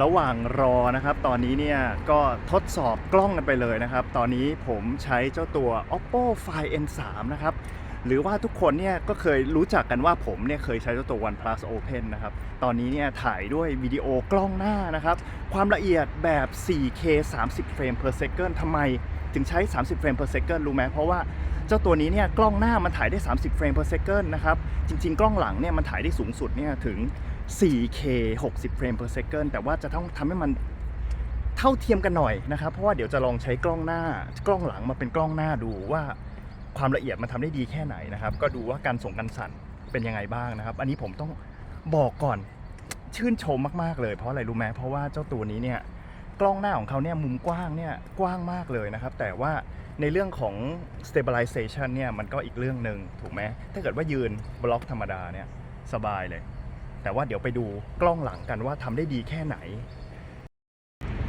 ระหว่างรอนะครับ ตอนนี้เนี่ยก็ทดสอบกล้องกันไปเลยนะครับ ตอนนี้ผมใช้เจ้าตัว oppo find n3 นะครับหรือว่าทุกคนเนี่ยก็เคยรู้จักกันว่าผมเนี่ยเคยใช้เจ้าตัว OnePlus Open นะครับ ตอนนี้เนี่ยถ่ายด้วยวิดีโอกล้องหน้านะครับ ความละเอียดแบบ 4K 30 เฟรม per second ทำไมถึงใช้ 30 เฟรม per second รู้ไหมเพราะว่าเจ้าตัวนี้เนี่ยกล้องหน้ามันถ่ายได้ 30 เฟรม per second นะครับ จริง ๆ กล้องหลังเนี่ยมันถ่ายได้สูงสุดเนี่ยถึง 4K 60เฟรม per second แต่ว่าจะต้องทำให้มันเท่าเทียมกันหน่อยนะครับ เพราะว่าเดี๋ยวจะลองใช้กล้องหน้ากล้องหลังมาเป็นกล้องหน้าดูว่าความละเอียดมันทำได้ดีแค่ไหนนะครับ ก็ดูว่าการส่งกันสั่นเป็นยังไงบ้างนะครับ อันนี้ผมต้องบอกก่อนชื่นชมมากๆเลย เพราะอะไรรู้ไหมเพราะว่าเจ้าตัวนี้เนี่ยกล้องหน้าของเขาเนี่ยมุมกว้างเนี่ยกว้างมากเลยนะครับ แต่ว่าในเรื่องของ stabilization เนี่ยมันก็อีกเรื่องหนึ่งถูกไหมถ้าเกิดว่ายืนบล็อกธรรมดาเนี่ยสบายเลย แต่ว่าเดี๋ยวไปดูกล้องหลังกันว่าทำได้ดีแค่ไหน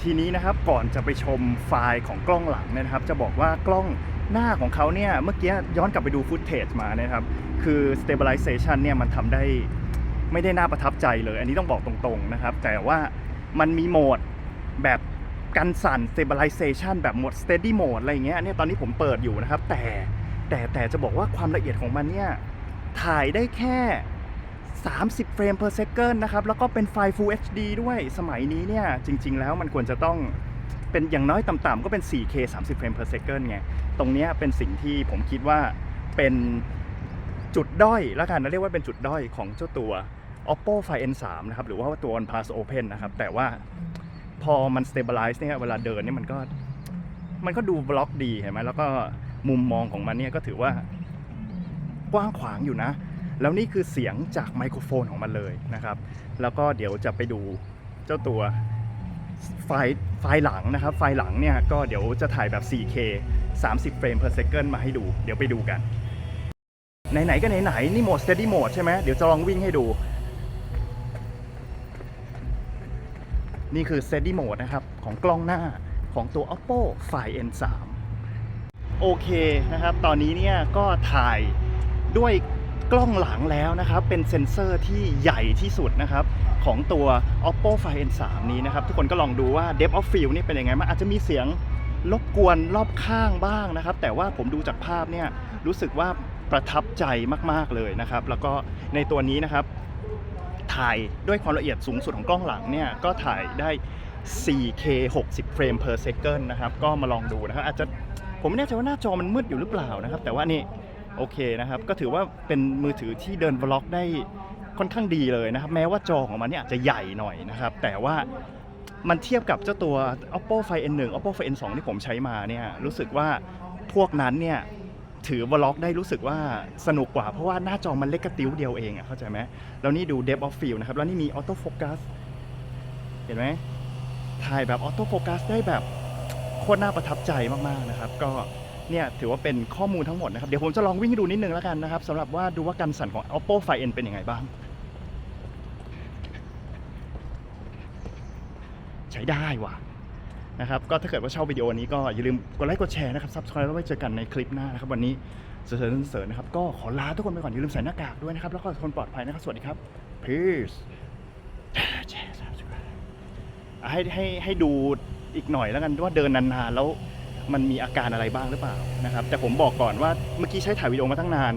ทีนี้นะครับก่อนจะไปชมไฟล์ของกล้องหลังนะครับ จะบอกว่ากล้องหน้าของเขาเนี่ยเมื่อกี้ย้อนกลับไปดูฟุตเทจมานะครับ คือ stabilization เนี่ยมันทำได้ไม่ได้น่าประทับใจเลย อันนี้ต้องบอกตรงๆนะครับ แต่ว่ามันมีโหมดแบบกันสั่น stabilization แบบโหมด steady mode อะไรอย่างเงี้ยเนี่ยตอนนี้ผมเปิดอยู่นะครับ แต่แต่แต่จะบอกว่าความละเอียดของมันเนี่ยถ่ายได้แค่ 30 เฟรม per second นะครับ แล้วก็เป็นไฟล์ Full HD ด้วย สมัยนี้เนี่ย จริง ๆ แล้วมันควรจะต้องเป็นอย่างน้อยต่ำๆก็เป็น 4K 30 เฟรม per second ไง ตรงนี้เป็นสิ่งที่ผมคิดว่าเป็นจุดด้อยแล้วกันนะเรียกว่าเป็นจุดด้อยของเจ้าตัว oppo find n3 นะครับ หรือว่าตัว oneplus open นะครับ แต่ว่าพอมัน stabilize เนี่ย เวลาเดินเนี่ยมันก็ มันก็ดูบล็อกดีเห็นไหมแล้วก็มุมมองของมันเนี่ยก็ถือว่ากว้างขวางอยู่นะ แล้วนี่คือเสียงจากไมโครโฟนของมันเลยนะครับ แล้วก็เดี๋ยวจะไปดูเจ้าตัวไฟล์ไฟล์หลังนะครับ ไฟล์หลังเนี่ยก็เดี๋ยวจะถ่ายแบบ 4K 30 เฟรม per second มาให้ดู เดี๋ยวไปดูกัน ไหน ๆ ก็ไหน ๆ นี่โหมด steady mode ใช่ไหมเดี๋ยวจะลองวิ่งให้ดู นี่คือ steady mode นะครับ ของกล้องหน้าของตัว oppo find n3 โอเคนะครับ ตอนนี้เนี่ยก็ถ่ายด้วย กล้องหลังแล้วนะครับ เป็นเซ็นเซอร์ที่ใหญ่ที่สุดนะครับ ของตัว oppo find n3 นี้นะครับ ทุกคนก็ลองดูว่า depth of field นี่เป็นยังไงมันอาจจะมีเสียงรบกวนรอบข้างบ้างนะครับ แต่ว่าผมดูจากภาพเนี่ยรู้สึกว่าประทับใจมากๆเลยนะครับ แล้วก็ในตัวนี้นะครับถ่ายด้วยความละเอียดสูงสุดของกล้องหลังเนี่ยก็ถ่ายได้ 4K 60 เฟรม per second นะครับ ก็มาลองดูนะครับ อาจจะผมไม่แน่ใจว่าหน้าจอมันมืดอยู่หรือเปล่านะครับ แต่ว่านี่ โอเคนะครับ ก็ถือว่าเป็นมือถือที่เดินบล็อกได้ค่อนข้างดีเลยนะครับ แม้ว่าจอของมันเนี่ยอาจจะใหญ่หน่อยนะครับ แต่ว่ามันเทียบกับเจ้าตัว oppo find n1 oppo find n2 ที่ผมใช้มาเนี่ยรู้สึกว่าพวกนั้นเนี่ยถือบล็อกได้รู้สึกว่าสนุกกว่าเพราะว่าหน้าจอมันเล็กกระติ้วเดียวเองอะเข้าใจไหมแล้วนี่ดู depth of field นะครับ แล้วนี่มีออโต้โฟกัสเห็นไหมถ่ายแบบออโต้โฟกัสได้แบบโคตรน่าประทับใจมากๆนะครับ ก็ เนี่ยถือว่าเป็นข้อมูลทั้งหมดนะครับ เดี๋ยวผมจะลองวิ่งให้ดูนิดนึงแล้วกันนะครับสำหรับว่าดูว่าการสั่นของ oppo find n เป็นยังไงบ้าง ใช้ได้ว่ะนะครับ ก็ถ้าเกิดว่าชอบวิดีโอนี้ก็อย่าลืมกดไลค์กดแชร์นะครับซับสไครต์แล้วไว้เจอกันในคลิปหน้านะครับ วันนี้เสริญเสริญนะครับ ก็ขอลาทุกคนไปก่อนอย่าลืมใส่หน้ากากด้วยนะครับ แล้วก็คนปลอดภัยนะครับ สวัสดีครับ peace ให้ให้ให้ดูอีกหน่อยแล้วกันว่าเดินนานๆแล้ว มันมีอาการอะไรบ้างหรือเปล่านะครับแต่ผมบอกก่อนว่าเมื่อกี้ใช้ถ่ายวิดีโอมาตั้งนาน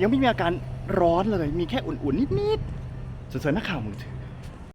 ยังไม่มีอาการร้อนเลยมีแค่อุ่นๆนิดๆเสริญนักข่าวมือถือ